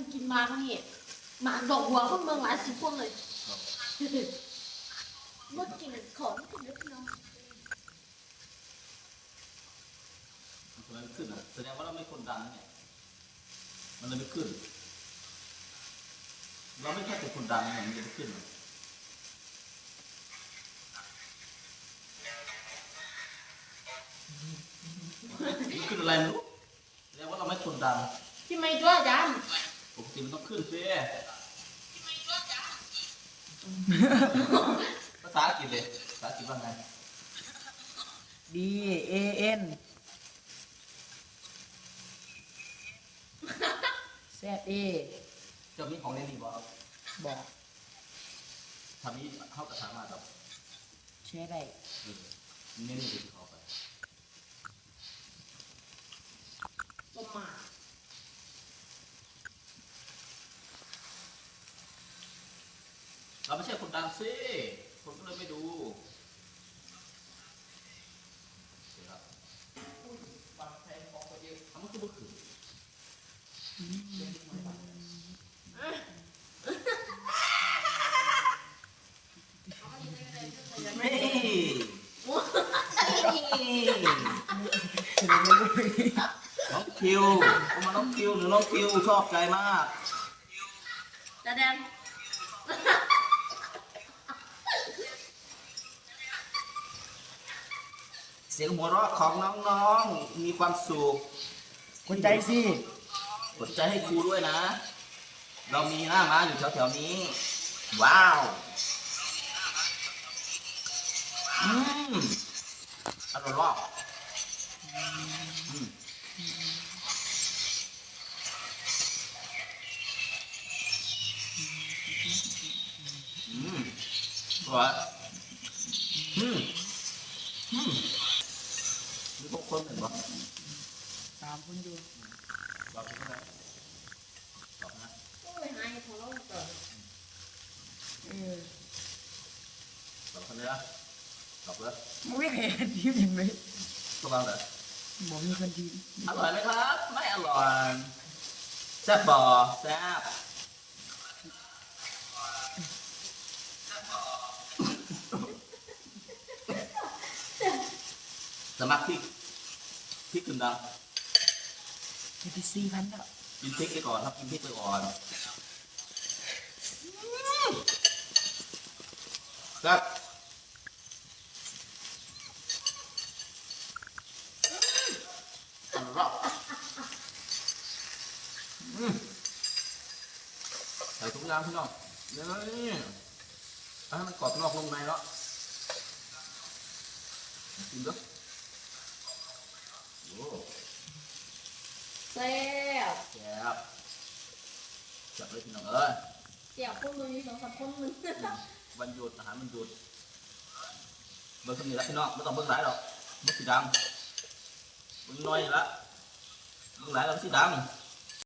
มันกินมาทั้งนี่หมาดอกหัวคนเมืองหลายสิบคนเลยเมื่อกินของกินเล็กน้อยมันไม่ขึ้นอะแสดงว่าเราไม่คนดังเนี่ย มันเลยไม่ขึ้น เราไม่แค่เป็นคนดังเนี่ยมันจะไม่ขึ้นหรอขึ้นอะไรรู้แสดงว่าเราไม่คนดังที่ไม่ด้วยอาจารย์ ปกติมันต้องขึ้นสิภาษาอังกฤษเลยภาษาอังกฤษว่าไง D A N Z A เจ้ามีของเล่นดีบ่ครับบอกทำนี้เข้ากับทางมาครับใช้ได้เออเน้นดีเขาไป ประมาณ เราไม่ใช่คนดังสิคนก็เลยไม่ดูเดี๋ยวครับฟังเพลงของตัวเองทำมันก็บ่ขึ้นนี่น้องคิวเอามาน้องคิวหรือน้องคิวชอบใจมากตาแดง สียงหัวเราะของน้องๆ มีความสุขคนใจสิกดใจให้ครูด้วยนะ เรามีหน้าม้าอยู่แถวๆนี้ ว้าวอืมอร่อยมากอืมอืมอร่อยอืมอืมมี พวกคนเห็นปะตามคนอยู่ตอบใช่ไหมตอบนะโอ้ยหายของเราก่อนเออตอบคนเลยนะตอบเลยมันไม่เคยเห็นทีมเห็นไหมก็บ้างเลยบอกมีคนทีมอร่อยไหมครับ ไม่อร่อยแซ่บบ่แซ่บสมัครพริก พริกกึ่งดังจะไปสี่พันแล้วกินพริกไปก่อนครับกินพริกไปก่อนครับอร่อยอืมใส่ทุกอย่างพี่น้องนี่เอาให้มันกรอบนอกลงในเนาะกินด้วยโอ้ แซ่บแซ่บจับเลยพี่น้องเอ้ยเสี่ยวคนมือมีสองสามคนมือวันหยุดอาหารมันหยุดเบิ่งสมีละพี่น้องไม่ต้องเบิ่งหลายหรอกมันสีดำเบิ่งน้อยนี่ละเบิ่งหลายแล้วมันสีดำ